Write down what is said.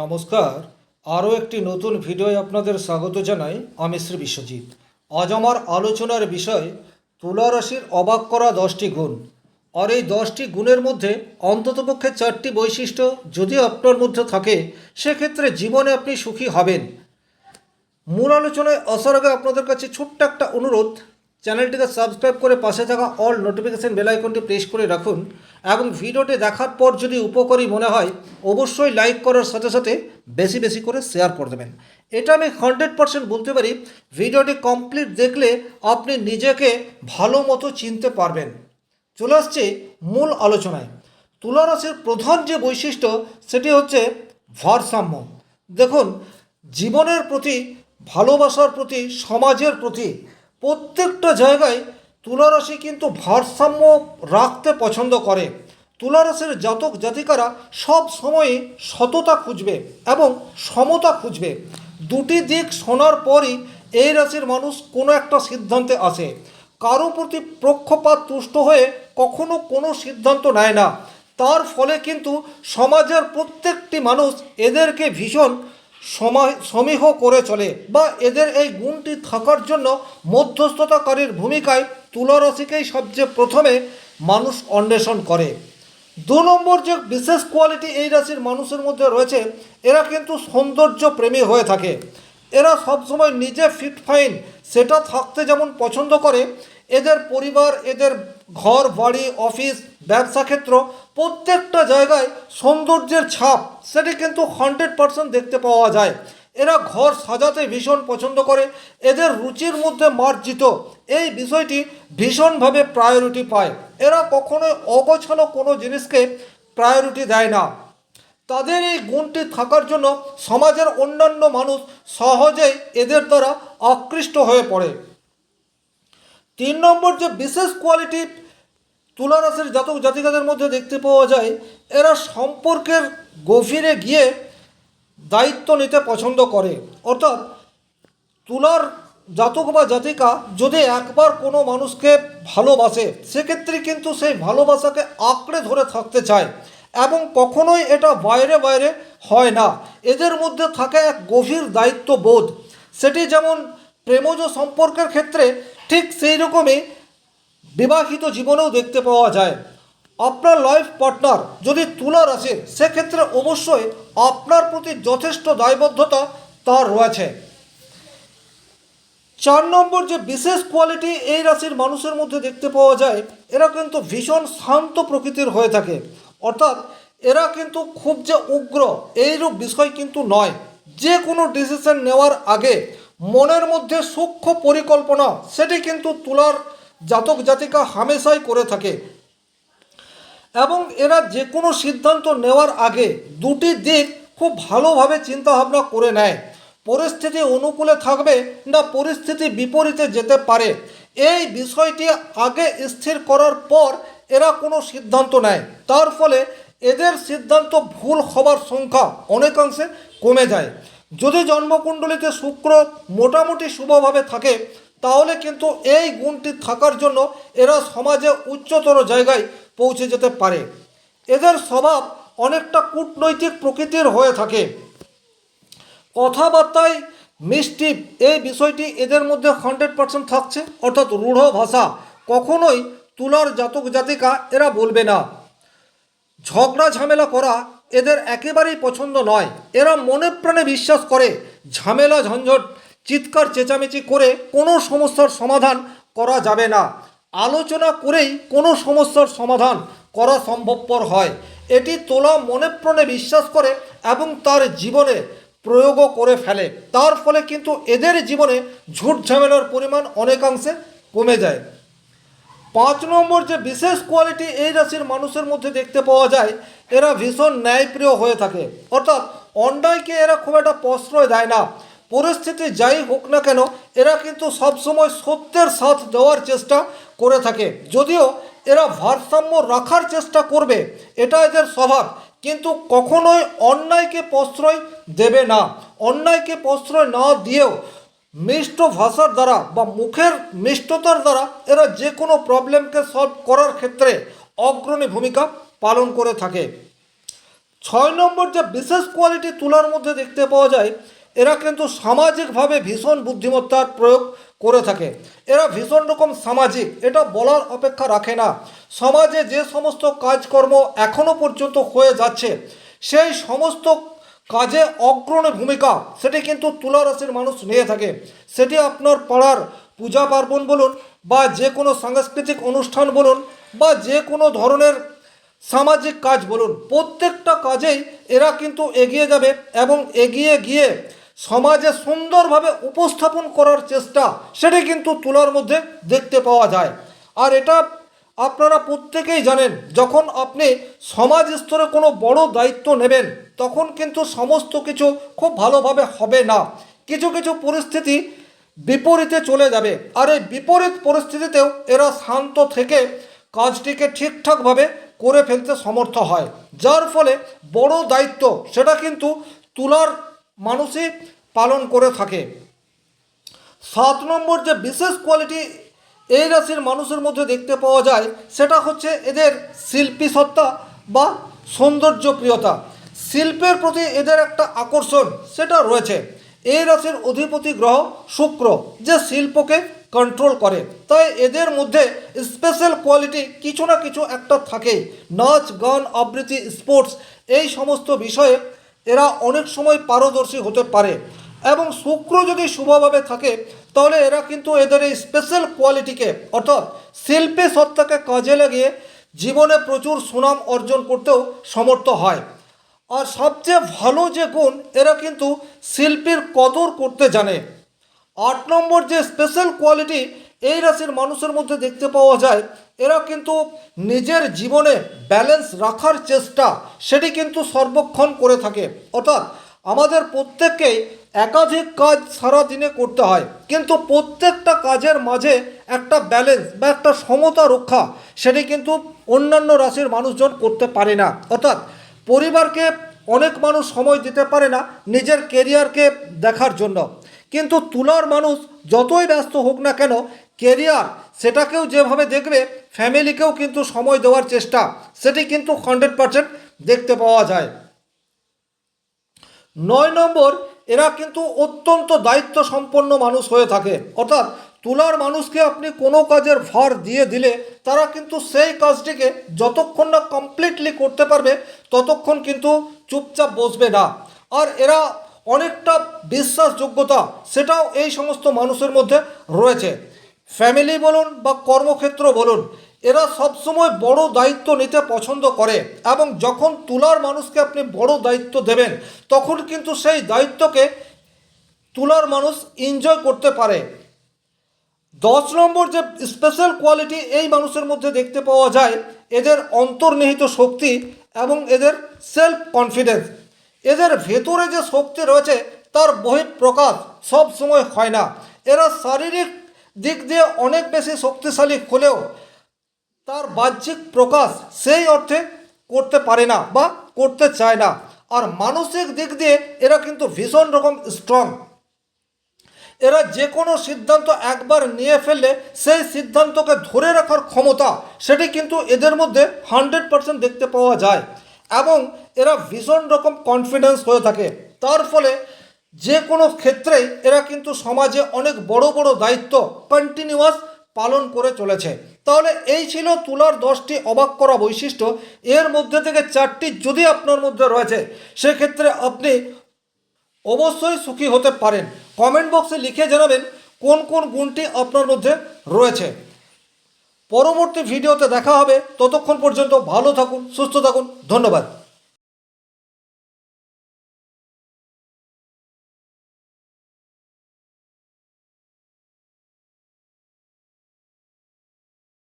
নমস্কার। আরও একটি নতুন ভিডিওয় আপনাদের স্বাগত জানাই আমি শ্রী বিশ্বজিৎ। আজ আমার আলোচনার বিষয় তুলা রাশির অবাক করা দশটি গুণ। আর এই দশটি গুণের মধ্যে অন্ততপক্ষে চারটি বৈশিষ্ট্য যদি আপনার মধ্যে থাকে, সেক্ষেত্রে জীবনে আপনি সুখী হবেন। মূল আলোচনায় আসার আগে আপনাদের কাছে ছোট্ট একটা অনুরোধ চ্যানেলটিকে সাবস্ক্রাইব করে পাশে থাকা অল নোটিফিকেশান বেল আইকনটি প্রেস করে রাখুন এবং ভিডিওটি দেখার পর যদি উপকারী মনে হয়, অবশ্যই লাইক করার সাথে সাথে বেশি বেশি করে শেয়ার করে দেবেন। এটা আমি হান্ড্রেড পারসেন্ট বলতে পারি, ভিডিওটি কমপ্লিট দেখলে আপনি নিজেকে ভালো মতো চিনতে পারবেন। চলে আসছে মূল আলোচনায়। তুলা রাশির প্রধান যে বৈশিষ্ট্য, সেটি হচ্ছে ভারসাম্য। দেখুন, জীবনের প্রতি, ভালোবাসার প্রতি, সমাজের প্রতি প্রত্যেকটা জায়গায় তুলারাশি কিন্তু ভারসাম্য রাখতে পছন্দ করে। তুলারাশির জাতক জাতিকারা সব সময়ই সততা খুঁজবে এবং সমতা খুঁজবে। দুটি দিক শোনার পরই এই রাশির মানুষ কোনো একটা সিদ্ধান্তে আসে। কারও প্রতি পক্ষপাত তুষ্ট হয়ে কখনো কোনো সিদ্ধান্ত নেয় না। তার ফলে কিন্তু সমাজের প্রত্যেকটি মানুষ এদেরকে ভীষণ সময় সমীহ করে চলে বা এদের এই গুণটি থাকার জন্য মধ্যস্থতাকারীর ভূমিকায় তুলারাশিকেই সবচেয়ে প্রথমে মানুষ অন্বেষণ করে। দু নম্বর যে বিশেষ কোয়ালিটি এই রাশির মানুষের মধ্যে রয়েছে, এরা কিন্তু সৌন্দর্য প্রেমী হয়ে থাকে। এরা সবসময় নিজে ফিট ফাইন সেটা থাকতে যেমন পছন্দ করে, এদের পরিবার, এদের ঘর, বাড়ি অফিস ব্যবসা ক্ষেত্র প্রত্যেকটা জায়গায় সৌন্দর্যের ছাপ, সেটি কিন্তু হান্ড্রেড পারসেন্ট দেখতে পাওয়া যায়। এরা ঘর সাজাতে ভীষণ পছন্দ করে, এদের রুচির মধ্যে মার্জিত। এই বিষয়টি ভীষণভাবে প্রায়োরিটি পায়। এরা কখনোই অগোছালো কোনো জিনিসকে প্রায়োরিটি দেয় না। তাদের এই গুণটি থাকার জন্য সমাজের অন্যান্য মানুষ সহজেই এদের দ্বারা আকৃষ্ট হয়ে পড়ে। তিন নম্বর যে বিশেষ কোয়ালিটি তুলারাশির জাতক জাতিকাদের মধ্যে দেখতে পাওয়া যায়, এরা সম্পর্কের গভীরে গিয়ে দায়িত্ব নিতে পছন্দ করে। অর্থাৎ তুলার জাতক বা জাতিকা যদি একবার কোনো মানুষকে ভালোবাসে, সেক্ষেত্রে কিন্তু সেই ভালোবাসাকে আঁকড়ে ধরে থাকতে চায় এবং কখনোই এটা বাইরে বাইরে হয় না। এদের মধ্যে থাকে এক গভীর দায়িত্ববোধ। সেটি যেমন প্রেমজ সম্পর্কের ক্ষেত্রে ঠিক সেই রকমই বিবাহিত জীবনেও দেখতে পাওয়া যায়। আপনার লাইফ পার্টনার যদি তুলা রাশির সেক্ষেত্রে অবশ্যই আপনার প্রতি যথেষ্ট দায়বদ্ধতা তার রয়েছে। চার নম্বর যে বিশেষ কোয়ালিটি এই রাশির মানুষের মধ্যে দেখতে পাওয়া যায়, এরা কিন্তু ভীষণ শান্ত প্রকৃতির হয়ে থাকে। অর্থাৎ এরা কিন্তু খুব যে উগ্র, এইরূপ বিষয় কিন্তু নয়। যে কোনো ডিসিশন নেওয়ার আগে মনের মধ্যে সূক্ষ্ম পরিকল্পনা, সেটি কিন্তু তুলার জাতক জাতিকা হামেশাই করে থাকে। এবং এরা যে কোনো সিদ্ধান্ত নেওয়ার আগে দুটি দিক খুব ভালোভাবে চিন্তাভাবনা করে নেয়। পরিস্থিতি অনুকূলে থাকবে না পরিস্থিতি বিপরীতে যেতে পারে। এই বিষয়টি আগে স্থির করার পর এরা কোনো সিদ্ধান্ত নেয়। তার ফলে এদের সিদ্ধান্ত ভুল হবার সংখ্যা অনেকাংশে কমে যায়। যদি জন্মকুণ্ডলিতে শুক্র মোটামুটি শুভভাবে থাকে তাহলে কিন্তু এই গুণটি থাকার জন্য এরা সমাজে উচ্চতর জায়গায় পৌঁছে যেতে পারে। এদের স্বভাব অনেকটা কূটনৈতিক প্রকৃতির হয়ে থাকে। কথাবার্তায় মিষ্টি এই বিষয়টি এদের মধ্যে হান্ড্রেড পার্সেন্ট থাকছে, অর্থাৎ রূঢ় ভাষা। কখনোই তুলার জাতক জাতিকা এরা বলবে না। ঝগড়া ঝামেলা করা এদের একেবারেই পছন্দ নয়। এরা মনে প্রাণে বিশ্বাস করে, ঝামেলা ঝঞ্ঝট চিৎকার, চেঁচামেচি করে কোনো সমস্যার সমাধান করা যাবে না। আলোচনা করেই কোনো সমস্যার সমাধান করা সম্ভবপর হয়। এটি তোলা মনে প্রাণে বিশ্বাস করে এবং তার জীবনে প্রয়োগও করে ফেলে। তার ফলে কিন্তু এদের জীবনে ঝুট ঝামেলার পরিমাণ অনেকাংশে কমে যায়। পাঁচ নম্বর যে বিশেষ কোয়ালিটি এই রাশির মানুষের মধ্যে দেখতে পাওয়া যায়, এরা ভীষণ ন্যায়প্রিয় হয়ে থাকে। অর্থাৎ অন্যায়কে এরা খুব একটা প্রশ্রয় দেয় না। পরিস্থিতি যাই হোক না কেন, এরা কিন্তু সবসময় সত্যের সাথ দেওয়ার চেষ্টা করে থাকে। যদিও এরা ভারসাম্য রাখার চেষ্টা করবে, এটা এদের স্বভাব। কিন্তু কখনোই অন্যায়কে প্রশ্রয় দেবে না। অন্যায়কে প্রশ্রয় না দিয়েও মিষ্ট ভাষার দ্বারা বা মুখের মিষ্টতার দ্বারা এরা যে কোনো প্রবলেমকে সলভ করার ক্ষেত্রে অগ্রণী ভূমিকা পালন করে থাকে। ছয় নম্বর যে বিশেষ কোয়ালিটি তুলার মধ্যে দেখতে পাওয়া যায় এরা কিন্তু সামাজিকভাবে ভীষণ বুদ্ধিমত্তার প্রয়োগ করে থাকে। এরা ভীষণ রকম সামাজিক, এটা বলার অপেক্ষা রাখে না। সমাজে যে সমস্ত কাজকর্ম এখনও পর্যন্ত হয়ে যাচ্ছে, সেই সমস্ত কাজে অগ্রণী ভূমিকা সেটি কিন্তু তুলা রাশির মানুষ নিয়ে থাকে। সেটি আপনার পাড়ার পূজা পার্বণ বলুন বা যে কোনো সাংস্কৃতিক অনুষ্ঠান বলুন বা যে কোনো ধরনের সামাজিক কাজ বলুন, প্রত্যেকটা কাজেই এরা কিন্তু এগিয়ে যাবে এবং এগিয়ে গিয়ে সমাজে সুন্দরভাবে উপস্থাপন করার চেষ্টা, সেটি কিন্তু তুলার মধ্যে দেখতে পাওয়া যায়। আর এটা আপনারা প্রত্যেকেই জানেন, যখন আপনি সমাজ স্তরে কোনো বড় দায়িত্ব নেবেন, তখন কিন্তু সমস্ত কিছু খুব ভালোভাবে হবে না। কিছু কিছু পরিস্থিতি বিপরীতে চলে যাবে। আর এই বিপরীত পরিস্থিতিতেও এরা শান্ত থেকে কাজটিকে ঠিকঠাকভাবে করে ফেলতে সমর্থ হয়। যার ফলে বড় দায়িত্ব, সেটা কিন্তু তুলার মানুষই পালন করে থাকে। সাত নম্বর যে বিশেষ কোয়ালিটি এই রাশির মানুষের মধ্যে দেখতে পাওয়া যায়, সেটা হচ্ছে এদের শিল্পী সত্তা বা সৌন্দর্যপ্রিয়তা শিল্পের প্রতি এদের একটা আকর্ষণ, সেটা রয়েছে। এই রাশির অধিপতি গ্রহ শুক্র, যে শিল্পকে কন্ট্রোল করে। তাই এদের মধ্যে স্পেশাল কোয়ালিটি কিছু না কিছু একটা থাকে। নাচ, গান, আবৃত্তি স্পোর্টস এই সমস্ত বিষয়ে এরা অনেক সময় পারদর্শী হতে পারে এবং শুক্র যদি শুভভাবে থাকে, তাহলে এরা কিন্তু এদের এই স্পেশাল কোয়ালিটিকে অর্থাৎ শিল্পী সত্তাকে কাজে লাগিয়ে জীবনে প্রচুর সুনাম অর্জন করতেও সমর্থ হয়। আর সবচেয়ে ভালো যে গুণ, এরা কিন্তু শিল্পীর কদর করতে জানে। আট নম্বর যে স্পেশাল কোয়ালিটি এই রাশির মানুষের মধ্যে দেখতে পাওয়া যায়, এরা কিন্তু নিজের জীবনে ব্যালেন্স রাখার চেষ্টা, সেটি কিন্তু সর্বক্ষণ করে থাকে। অর্থাৎ আমাদের প্রত্যেককেই একাধিক কাজ সারা দিনে করতে হয়, কিন্তু প্রত্যেকটা কাজের মাঝে একটা ব্যালেন্স বা একটা সমতা রক্ষা, সেটি কিন্তু অন্যান্য রাশির মানুষজন করতে পারে না। অর্থাৎ পরিবারকে অনেক মানুষ সময় দিতে পারে না নিজের কেরিয়ারকে দেখার জন্য। কিন্তু তুলার মানুষ যতই ব্যস্ত হোক না কেন কেরিয়ার, সেটাকেও যেভাবে দেখবে, ফ্যামিলিকেও কিন্তু সময় দেওয়ার চেষ্টা, সেটি কিন্তু হান্ড্রেড পারসেন্ট দেখতে পাওয়া যায়। নয় নম্বর, এরা কিন্তু অত্যন্ত দায়িত্ব সম্পন্ন মানুষ হয়ে থাকে। অর্থাৎ তুলার মানুষকে আপনি কোনো কাজের ভার দিয়ে দিলে, তারা কিন্তু সেই কাজটিকে যতক্ষণ না কমপ্লিটলি করতে পারবে, ততক্ষণ কিন্তু চুপচাপ বসবে না। আর এরা অনেকটা বিশ্বাসযোগ্যতা, সেটাও এই সমস্ত মানুষের মধ্যে রয়েছে। ফ্যামিলি বলুন বা কর্মক্ষেত্র বলুন, এরা সবসময় বড় দায়িত্ব নিতে পছন্দ করে এবং যখন তুলার মানুষকে আপনি বড় দায়িত্ব দেবেন, তখন কিন্তু সেই দায়িত্বকে তুলার মানুষ এনজয় করতে পারে। দশ নম্বর যে স্পেশাল কোয়ালিটি এই মানুষের মধ্যে দেখতে পাওয়া যায়, এদের অন্তর্নিহিত শক্তি এবং এদের সেলফ কনফিডেন্স এদের ভেতরে যে শক্তি রয়েছে, তার বহিঃপ্রকাশ সব সময় হয় না। এরা শারীরিক দিক দিয়ে অনেক বেশি শক্তিশালী হলেও তার বাহ্যিক প্রকাশ সেই অর্থে করতে পারে না বা করতে চায় না। আর মানসিক দিক দিয়ে এরা কিন্তু ভীষণ রকম স্ট্রং এরা যে কোনো সিদ্ধান্ত একবার নিয়ে ফেললে সেই সিদ্ধান্তকে ধরে রাখার ক্ষমতা সেটি কিন্তু এদের মধ্যে হান্ড্রেড পারসেন্ট দেখতে পাওয়া যায় এবং এরা ভীষণ রকম কনফিডেন্স হয়ে থাকে। তার ফলে যে কোনো ক্ষেত্রেই এরা কিন্তু সমাজে অনেক বড় বড় দায়িত্ব কন্টিনিউয়াস পালন করে চলেছে। তাহলে এই ছিল তুলার দশটি অবাক করা বৈশিষ্ট্য। এর মধ্যে থেকে চারটি যদি আপনার মধ্যে রয়েছে, সেক্ষেত্রে আপনি অবশ্যই সুখী হতে পারেন। কমেন্ট বক্সে লিখে জানাবেন কোন কোন গুণটি আপনার মধ্যে রয়েছে। পরবর্তী ভিডিওতে দেখা হবে। ততক্ষণ পর্যন্ত ভালো থাকুন, সুস্থ থাকুন। ধন্যবাদ।